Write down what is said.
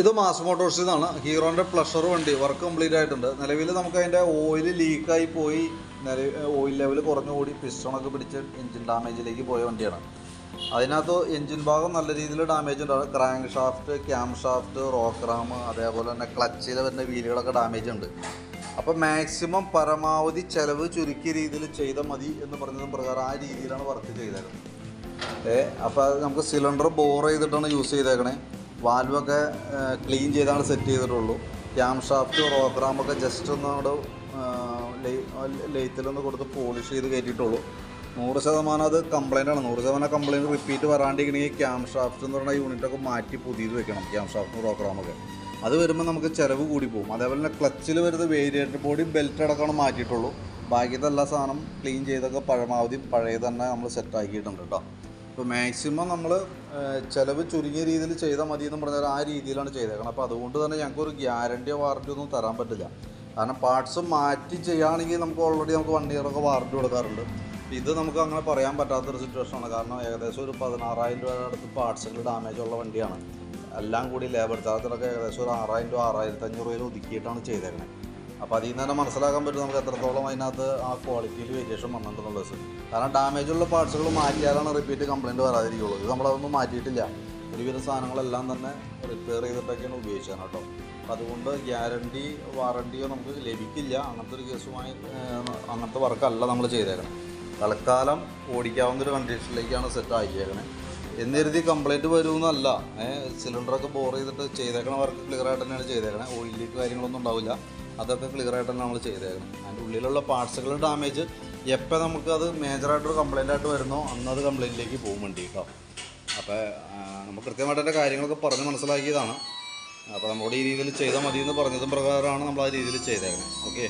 ഇത് മാസ് മോട്ടോഴ്സിൽ നിന്നാണ് ഹീറോന്റെ പ്ലഷർ വണ്ടി വർക്ക് കംപ്ലീറ്റ് ആയിട്ടുണ്ട്. നിലവിൽ നമുക്ക് അതിന്റെ ഓയിൽ ലീക്കായി പോയി. നില ഓയിൽ ലെവൽ കുറഞ്ഞു കൂടി പിസ്റ്റണൊക്കെ പിടിച്ച് എൻജിൻ ഡാമേജിലേക്ക് പോയ വണ്ടിയാണ്. അതിനകത്ത് എൻജിൻ ഭാഗം നല്ല രീതിയിൽ ഡാമേജ് ഉണ്ടാവും crank shaft cam shaft rocker arm അതേപോലെ തന്നെ ക്ലച്ചിൽ വരുന്ന വീലുകളൊക്കെ ഡാമേജ് ഉണ്ട്. അപ്പോൾ മാക്സിമം പരമാവധി ചിലവ് ചുരുക്കിയ രീതിയിൽ ചെയ്ത മതി എന്ന് പറഞ്ഞതും പ്രകാരം ആ രീതിയിലാണ് വർക്ക് ചെയ്തേക്കുന്നത് ഏ അപ്പോൾ നമുക്ക് സിലിണ്ടർ ബോർ ചെയ്തിട്ടാണ് യൂസ് ചെയ്തേക്കണേ. വാൽവൊക്കെ ക്ലീൻ ചെയ്താണ് സെറ്റ് ചെയ്തിട്ടുള്ളൂ. ക്യാം ഷാഫ്റ്റ് റോക്രാമൊക്കെ ജസ്റ്റ് ഒന്ന് അവിടെ ലെയ്ത്തിലൊന്ന് കൊടുത്ത് പോളിഷ് ചെയ്ത് കയറ്റിയിട്ടുള്ളൂ. നൂറ് ശതമാനം അത് കംപ്ലൈന്റ് ആണ്. നൂറ് ശതമാനം കംപ്ലൈന്റ് റിപ്പീറ്റ് വരാണ്ടിരിക്കണമെങ്കിൽ ക്യാം ഷാഫ്റ്റ് എന്ന് പറഞ്ഞ യൂണിറ്റൊക്കെ മാറ്റി പുതിയത് വെക്കണം ക്യാം ഷാഫ്റ്റ് റോക്രാമൊക്കെ അത് വരുമ്പോൾ നമുക്ക് ചിലവ് കൂടി പോകും. അതേപോലെ തന്നെ ക്ലച്ചിൽ വരുന്ന വേരിയേറ്റർ ബോഡി ബെൽറ്റ് അടക്കമാണ് മാറ്റിയിട്ടുള്ളൂ. ബാക്കിയത്തെ എല്ലാ സാധനം ക്ലീൻ ചെയ്തൊക്കെ പഴമാവധി പഴയ തന്നെ നമ്മൾ സെറ്റ് ആക്കിയിട്ടുണ്ട് കേട്ടോ ഇപ്പോൾ മാക്സിമം നമ്മൾ ചിലവ് ചുരുങ്ങിയ രീതിയിൽ ചെയ്താൽ മതി എന്ന് പറഞ്ഞാൽ ആ രീതിയിലാണ് ചെയ്തേക്കണം അപ്പോൾ അതുകൊണ്ട് തന്നെ ഞങ്ങൾക്ക് ഒരു ഗ്യാരണ്ടിയോ വാറണ്ടിയോ ഒന്നും തരാൻ പറ്റില്ല. കാരണം പാർട്സ് മാറ്റി ചെയ്യുകയാണെങ്കിൽ നമുക്ക് ഓൾറെഡി നമുക്ക് വൺ ഇയറൊക്കെ വാറണ്ടി കൊടുക്കാറുണ്ട്. ഇത് നമുക്ക് അങ്ങനെ പറയാൻ പറ്റാത്തൊരു സിറ്റുവേഷനാണ് കാരണം ഏകദേശം ഒരു പതിനാറായിരം രൂപയുടെ അടുത്ത് പാർട്സുകൾ ഡാമേജ് ഉള്ള വണ്ടിയാണ്. എല്ലാം കൂടി ലേബർ ചാർജിലൊക്കെ ഏകദേശം ഒരു ആറായിരം രൂപ ആറായിരത്തി അഞ്ഞൂറ് രൂപയിൽ ഒതുക്കിയിട്ടാണ് ചെയ്തേക്കുന്നത് അപ്പോൾ അതിൽ നിന്ന് തന്നെ മനസ്സിലാക്കാൻ പറ്റും നമുക്ക് എത്രത്തോളം അതിനകത്ത് ആ ക്വാളിറ്റിയിൽ വേരിയേഷൻ വന്നിട്ടുണ്ടെന്നുള്ളത്. കാരണം ഡാമേജ് ഉള്ള പാർട്സുകൾ മാറ്റിയാലാണ് റിപ്പീറ്റ് കംപ്ലയിന്റ് വരാതിരിക്കുള്ളൂ. ഇത് നമ്മളതൊന്നും മാറ്റിയിട്ടില്ല. ഒരുവിധ സാധനങ്ങളെല്ലാം തന്നെ റിപ്പയർ ചെയ്തിട്ടൊക്കെയാണ് ഉപയോഗിച്ചത് കേട്ടോ. അപ്പം അതുകൊണ്ട് ഗ്യാരണ്ടി വാറണ്ടിയോ നമുക്ക് ലഭിക്കില്ല. അങ്ങനത്തെ ഒരു കേസുമായി അങ്ങനത്തെ വർക്കല്ല നമ്മൾ ചെയ്തേക്കണം. തൽക്കാലം ഓടിക്കാവുന്ന ഒരു കണ്ടീഷനിലേക്കാണ് സെറ്റ് ആക്കിയേക്കണേ. എന്നിരുതി കംപ്ലൈന്റ് വരുമെന്നല്ല. സിലിണ്ടറൊക്കെ ബോർ ചെയ്തിട്ട് ചെയ്തേക്കണ വർക്ക് ക്ലിയർ ആയിട്ട് തന്നെയാണ് ചെയ്തേക്കണേ. ഓയിൽ ലീക്ക് കാര്യങ്ങളൊന്നും ഉണ്ടാവില്ല. അതൊക്കെ ക്ലിയർ ആയിട്ട് തന്നെ നമ്മൾ ചെയ്തേക്കണം. അതിന്റെ ഉള്ളിലുള്ള പാർട്സുകളുടെ ഡാമേജ് എപ്പോൾ നമുക്ക് അത് മേജറായിട്ടൊരു കംപ്ലൈന്റ് ആയിട്ട് വരുന്നോ അന്ന് അത് കംപ്ലൈന്റിലേക്ക് പോകും വണ്ടി കേട്ടോ അപ്പോൾ നമുക്ക് കൃത്യമായിട്ട് കാര്യങ്ങളൊക്കെ പറഞ്ഞ് മനസ്സിലാക്കിയതാണ്. അപ്പോൾ നമ്മുടെ ഈ രീതിയിൽ ചെയ്താൽ മതി എന്ന് പറഞ്ഞതും പ്രകാരമാണ് നമ്മൾ ആ രീതിയിൽ ചെയ്തേക്കുന്നത് ഓക്കെ